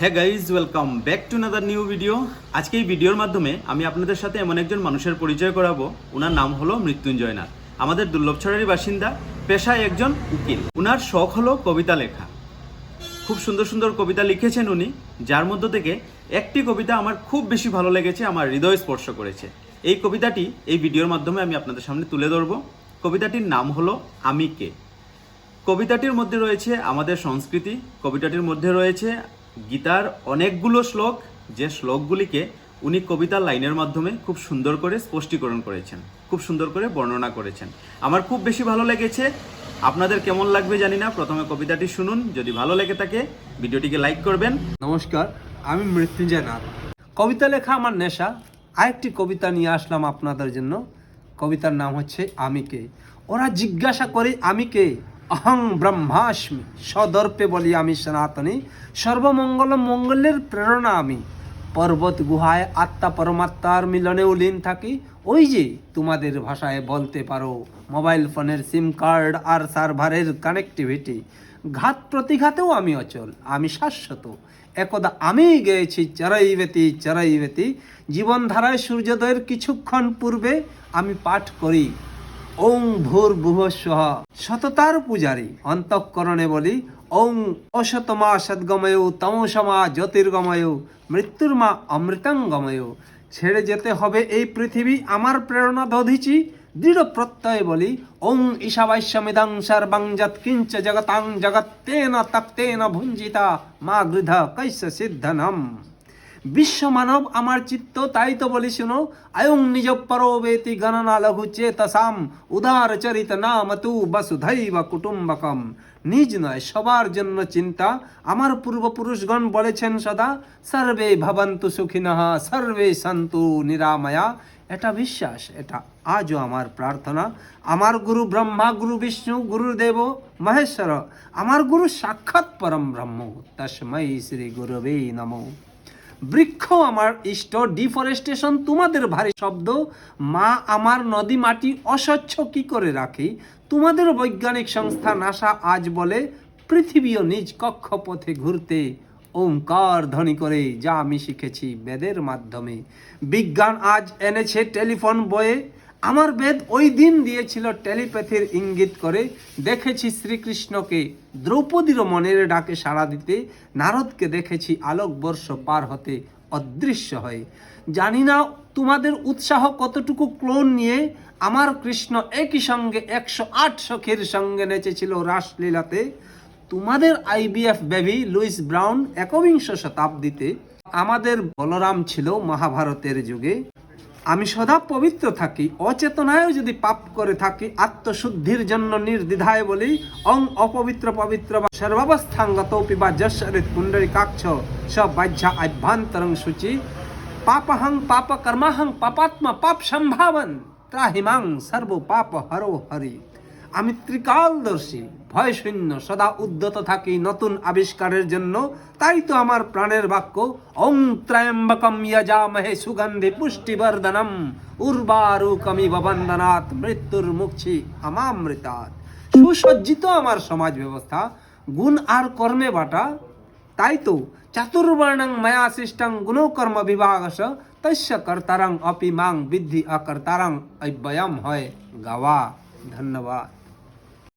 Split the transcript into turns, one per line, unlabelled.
হ্যাঁ guys welcome back to another new video আজকে এই ভিডিওর মাধ্যমে আমি আপনাদের সাথে এমন একজন মানুষের পরিচয় করাবো। ওনার নাম হলো মৃত্যুঞ্জয় নাথ। আমাদের দুর্লভছড়ারই বাসিন্দা, পেশায় একজন উকিল। ওনার শখ হলো কবিতা লেখা। খুব সুন্দর সুন্দর কবিতা লিখেছেন উনি, যার মধ্য থেকে একটি কবিতা আমার খুব বেশি ভালো লেগেছে, আমার হৃদয় স্পর্শ করেছে। এই কবিতাটি এই ভিডিওর মাধ্যমে আমি আপনাদের সামনে তুলে ধরবো। কবিতাটির নাম হলো আমি কে। কবিতাটির মধ্যে রয়েছে আমাদের সংস্কৃতি, কবিতাটির মধ্যে রয়েছে গীতার অনেকগুলো শ্লোক, যে শ্লোকগুলিকে উনি কবিতার লাইনের মাধ্যমে খুব সুন্দর করে স্পষ্টীকরণ করেছেন, খুব সুন্দর করে বর্ণনা করেছেন। আমার খুব বেশি ভালো লেগেছে। আপনাদের কেমন লাগবে জানি না, প্রথমে কবিতাটি শুনুন। যদি ভালো লেগে থাকে, ভিডিওটিকে লাইক করবেন।
নমস্কার, আমি মৃত্যুঞ্জয় নাথ। কবিতা লেখা আমার নেশা। আরেকটি কবিতা নিয়ে আসলাম আপনাদের জন্য। কবিতার নাম হচ্ছে আমি কে? ওরা জিজ্ঞাসা করে, আমি কে? অহং ব্রহ্মাস্মি, সদর্পে বলি আমি সনাতনী, সর্বমঙ্গল মঙ্গলের প্রেরণা আমি। পর্বত গুহায় আত্মা পরমাত্মার মিলনেও লীন থাকি, ওই যে তোমাদের ভাষায় বলতে পারো, মোবাইল ফোনের সিম কার্ড আর সার্ভারের কানেক্টিভিটি। ঘাত প্রতিঘাতেও আমি অচল, আমি শাশ্বত। একদা আমি গেয়েছি চরাইবেতি চরাইবেতি জীবনধারায় সূর্যোদয়ের কিছুক্ষণ পূর্বে আমি পাঠ করি ওং ভূর ভুবস্বহ সততার পূজারী। অন্তঃকরণে বলি ওং অসতমা সদ্গময় তমসমা জ্যোতির্গময়, মৃত্যুর মা অমৃতঙ্গময়। ছেড়ে যেতে হবে এই পৃথিবী আমার প্রেরণা দধিছি দৃঢ় প্রত্যয় বলি ওং ঈশাবাস্যমিদং সর্বং যৎকিঞ্চ জগতাং জগত্তেন তপ্তেন ভুঞ্জিতা মা গৃধ কৈশ সিদ্ধনম। বিশ্ব মানব আমার চিত্ত, তাই তো বলি শুনো। আয়ং নিজ পরোবেতি গণনা লঘু চেতসাম, উদার চরিত নাম তু বসুধৈব কুটুম্বকম। নিজ নয়, সবার জন্য চিন্তা। আমার পূর্বপুরুষগণ বলেছেন সদা, সর্বে ভবন্তু সুখিনঃ, সর্বে সন্তু নিরাময়া। এটা বিশ্বাস, এটা আজও আমার প্রার্থনা। আমার গুরু ব্রহ্মা, গুরু বিষ্ণু গুরুদেব মহেশ্বর, আমার গুরু সাক্ষাৎ পরম ব্রহ্ম। তস্মৈ শ্রী গুরবে নমঃ। বৃক্ষ আমার ইষ্ট, ডিফরেস্টেশন তোমাদের ভারী শব্দ। মা আমার নদী মাটি অস্বচ্ছ কি করে রাখি? তোমাদের বৈজ্ঞানিক সংস্থা নাসা আজ বলে, পৃথিবীও নিজ কক্ষপথে ঘুরতে ওমকার ধ্বনি করে, যা আমি শিখেছি বেদের মাধ্যমে। বিজ্ঞান আজ এনেছে টেলিফোন বয়ে আমার বেদ ওই দিন দিয়েছিল টেলিপ্যাথির ইঙ্গিত করে, দেখেছি শ্রীকৃষ্ণকে দ্রৌপদীর মনের ডাকে সাড়া দিতে, নারদকে দেখেছি আলোকবর্ষ পার হতে অদৃশ্য হয়ে। জানি না তোমাদের উৎসাহ কতটুকু ক্লোন নিয়ে, আমার কৃষ্ণ একই সঙ্গে একশো আট সখীর সঙ্গে নেচেছিল রাসলীলাতে। তোমাদের আইবিএফ বেবি লুইস ব্রাউন একবিংশ শতাব্দীতে আমাদের বলরাম ছিল মহাভারতের যুগে। আমি সদা পবিত্র থাকি, অচেতনায়ও যদি পাপ করে থাকি, আত্মশুদ্ধির জন্য নির্দ্বিধায় বলি, অং অপবিত্র পবিত্র বা সর্বাবস্থাঙ্গত বা যশ্বরিত কুণ্ডরী কাক্ষ সব বাহ্যা আভ্যন্তরং সূচি, পাপহং পাপ কর্মাহং পাপাত্মা পাপ সম্ভাবন, ত্রাহিমাং সর্ব পাপ হরো হরি। আমি ত্রিকালদর্শী ভয় শূন্য সদা উদ্যত থাকি নতুন আবিষ্কারের জন্য। তাই তো আমার প্রাণের বাক্য, ওং ত্রয়ম্বকম যজামহে সুগন্ধি পুষ্টিবর্ধনম, উর্বারুকমি বন্দনাথ মৃত্যুর মুক্ষি আমামৃতাৎ সুসজ্জিত আমার সমাজ ব্যবস্থা, গুণ আর কর্মে বাটা। তাই তো চাতুর্বর্ণং ময়া সৃষ্টং গুণকর্ম বিভাগস তস্য কর্তারং অপি মাং বিদ্ধি অকর্তারং অব্যয়ম হয় গাওয়া। ধন্যবাদ।